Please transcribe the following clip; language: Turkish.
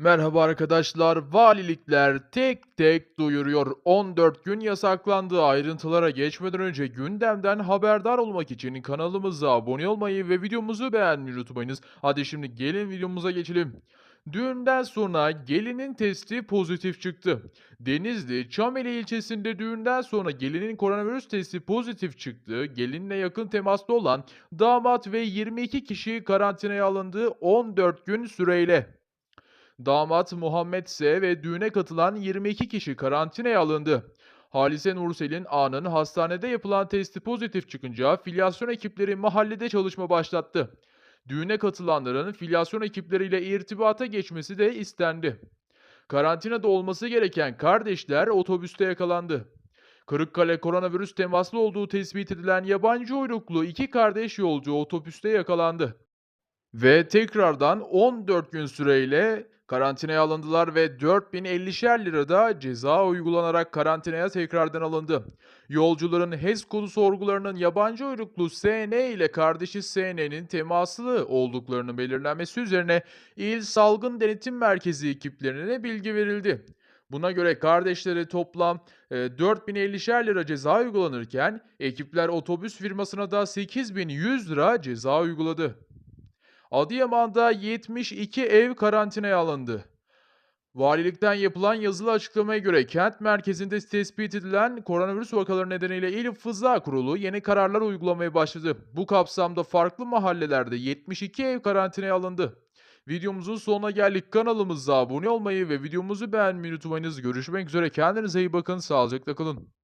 Merhaba arkadaşlar. Valilikler tek tek duyuruyor. 14 gün yasaklandığı ayrıntılara geçmeden önce gündemden haberdar olmak için kanalımıza abone olmayı ve videomuzu beğenmeyi unutmayınız. Hadi şimdi gelin videomuza geçelim. Düğünden sonra gelinin testi pozitif çıktı. Denizli, Çameli ilçesinde düğünden sonra gelinin koronavirüs testi pozitif çıktı. Gelinle yakın temaslı olan damat ve 22 kişi karantinaya alındı 14 gün süreyle. Damat Muhammed S. ve düğüne katılan 22 kişi karantinaya alındı. Halise Nursel'in A'nın hastanede yapılan testi pozitif çıkınca filyasyon ekipleri mahallede çalışma başlattı. Düğüne katılanların filyasyon ekipleriyle irtibata geçmesi de istendi. Karantinada olması gereken kardeşler otobüste yakalandı. Kırıkkale koronavirüs temaslı olduğu tespit edilen yabancı uyruklu iki kardeş yolcu otobüste yakalandı. Ve tekrardan 14 gün süreyle karantinaya alındılar ve 4050'şer lirada ceza uygulanarak karantinaya tekrardan alındı. Yolcuların HES kodu sorgularının yabancı uyruklu SN ile kardeşi SN'nin temaslı olduklarının belirlenmesi üzerine İl Salgın Denetim Merkezi ekiplerine bilgi verildi. Buna göre kardeşlere toplam e, 4050'şer lira ceza uygulanırken ekipler otobüs firmasına da 8100 lira ceza uyguladı. Adıyaman'da 72 ev karantinaya alındı. Valilikten yapılan yazılı açıklamaya göre kent merkezinde tespit edilen koronavirüs vakaları nedeniyle İl Fıza Kurulu yeni kararlar uygulamaya başladı. Bu kapsamda farklı mahallelerde 72 ev karantinaya alındı. Videomuzun sonuna geldik. Kanalımıza abone olmayı ve videomuzu beğenmeyi unutmayınız. Görüşmek üzere. Kendinize iyi bakın. Sağlıcakla kalın.